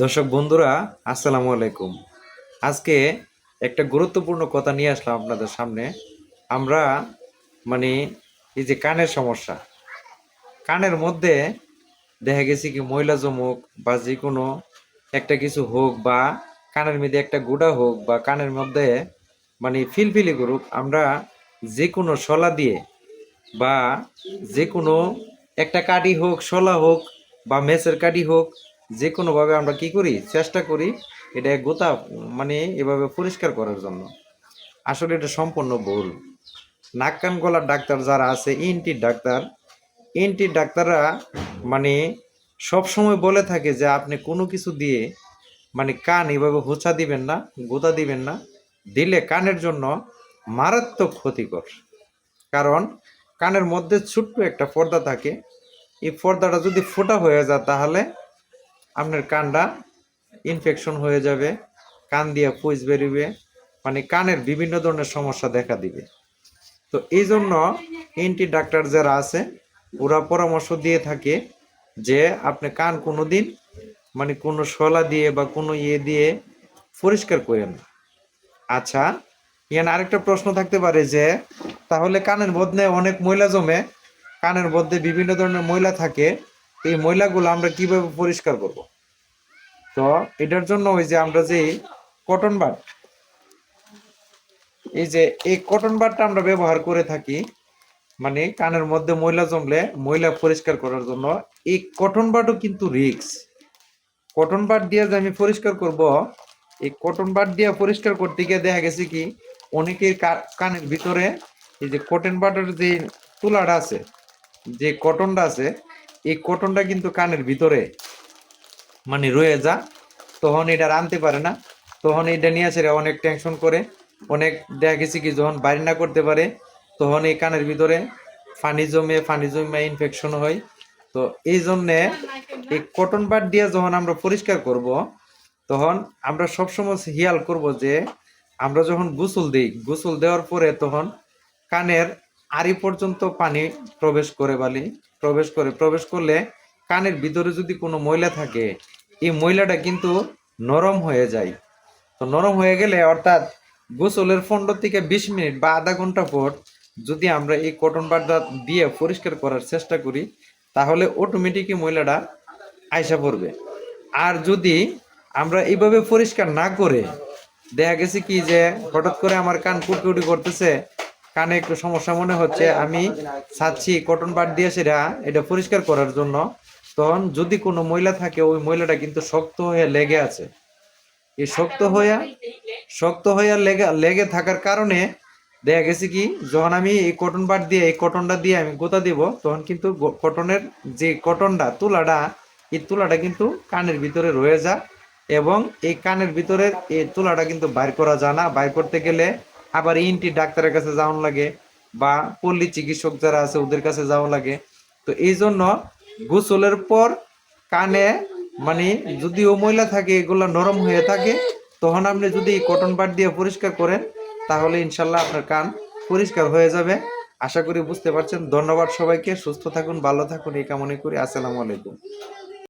দর্শক বন্ধুরা, আসসালামু আলাইকুম। আজকে একটা গুরুত্বপূর্ণ কথা নিয়ে আসলাম আপনাদের সামনে। আমরা মানে এই যে কানের সমস্যা, কানের মধ্যে দেখা গেছে কি ময়লা জমুক বা যে কোনো একটা কিছু হোক বা কানের মধ্যে একটা গুড়া হোক বা কানের মধ্যে মানে ফিলফিলি করুক, আমরা যে কোনো শলা দিয়ে বা যে কোনো একটা কাঠি হোক, শলা হোক বা মেসের কাঠি হোক যে কোনোভাবে আমরা কি করি? চেষ্টা করি এটা গোতা মানে এভাবে পরিষ্কার করার জন্য। আসলে এটা সম্পূর্ণ ভুল। নাক কান গলার ডাক্তার যারা আছে ইনটি ডাক্তার ইনটি ডাক্তাররা মানে সব সময় বলে থাকে যে আপনি কোনো কিছু দিয়ে মানে কান এভাবে হোঁচা দিবেন না, গোতা দিবেন না। দিলে কানের জন্য মারাত্মক ক্ষতিকর। কারণ কানের মধ্যে ছোট্ট একটা পর্দা থাকে। এই পর্দাটা যদি ফোটা হয়ে যায় তাহলে আপনার কানটা ইনফেকশন হয়ে যাবে, কান দিয়ে পুজ বেরিবে মানে কানের বিভিন্ন ধরনের সমস্যা দেখা দিবে তো এই জন্য এনটি ডাক্তার যারা আছে, ওরা পরামর্শ দিয়ে থাকে যে আপনি কান কোনো দিন মানে কোনো শলা দিয়ে বা কোনো ইয়ে দিয়ে পরিষ্কার করেন। আচ্ছা ইয়ান আরেকটা প্রশ্ন থাকতে পারে যে, তাহলে কানের বদনে অনেক ময়লা জমে, কানের মধ্যে বিভিন্ন ধরনের ময়লা থাকে এই ময়লাগুলো আমরা কীভাবে পরিষ্কার করব? তো এটার জন্য ওই যে আমরা যে কটন বাট, এই যে এই কটন বাটটা আমরা ব্যবহার করে থাকি মানে কানের মধ্যে ময়লা জমলে ময়লা পরিষ্কার করার জন্য, এই কটন বাটও কিন্তু রিক্স কটন বাট দিয়ে যে আমি পরিষ্কার করব, এই কটন বাট দিয়ে পরিষ্কার করতে গিয়ে দেখা গেছে কি, অনেকের কানের ভিতরে এই যে কটন বাটের যে তুলাটা আছে, যে কটনটা আছে এই কটনটা কিন্তু কানের ভিতরে মানে রয়ে যা, তখন এটা আনতে পারে না। তখন এটা নিয়ে আসে অনেক টেনশন করে, অনেক দেখা গেছে কি যখন বাইরে না করতে পারে, তখন এই কানের ভিতরে পানি জমে পানি জমে ইনফেকশন হয়। তো এই জন্যে এই কটন বাট দিয়ে যখন আমরা পরিষ্কার করব, তখন আমরা সবসময় হিয়াল করব যে আমরা যখন গোসল দিই, গোসল দেওয়ার পরে তখন কানের আড়ি পর্যন্ত পানি প্রবেশ করে বালি, প্রবেশ করে, প্রবেশ করলে কানের ভিতরে যদি কোনো ময়লা থাকে, এই ময়লাটা কিন্তু নরম হয়ে যায়। তো নরম হয়ে গেলে অর্থাৎ গোসলের পনেরো থেকে বিশ মিনিট বা আধা ঘণ্টা পর যদি আমরা এই কটন বাটটা দিয়ে পরিষ্কার করার চেষ্টা করি, তাহলে অটোমেটিকই ময়লাটা আয়সা পড়বে। আর যদি আমরা এইভাবে পরিষ্কার না করে, দেখা গেছে কি যে হঠাৎ করে আমার কান কুটকুটি করতেছে কানে একটু সমস্যা মনে হচ্ছে, আমি চাচ্ছি কটন বাট দিয়ে সেটা, এটা পরিষ্কার করার জন্য। তখন যদি কোনো ময়লা থাকে, ওই ময়লাটা কিন্তু শক্ত হয়ে লেগে আছে। এই শক্ত হইয়া শক্ত হইয়া লেগে লেগে থাকার কারণে দেখা গেছে কি, যখন আমি এই কটন বাট দিয়ে, এই কটনটা দিয়ে আমি গোতা দিব, তখন কিন্তু কটনের যে কটনটা, তুলাটা, এই তুলাটা কিন্তু কানের ভিতরে রয়ে যায় এবং এই কানের ভিতরের এই তুলাটা কিন্তু বাইর করা যায় না। বাইর করতে গেলে আবার ইনটি ডাক্তারের কাছে যাওয়ান লাগে বা পল্লী চিকিৎসক যারা আছে ওদের কাছে যাওয়া লাগে। তো এই জন্য গোসলের পর কানে মানে যদি ও ময়লা থাকে, এগুলা নরম হয়ে থাকে, তখন আপনি যদি কটন বাট দিয়ে পরিষ্কার করেন, তাহলে ইনশাল্লাহ আপনার কান পরিষ্কার হয়ে যাবে। আশা করি বুঝতে পারছেন। ধন্যবাদ সবাইকে। সুস্থ থাকুন, ভালো থাকুন। এই কামনা করি। আসসালামু আলাইকুম।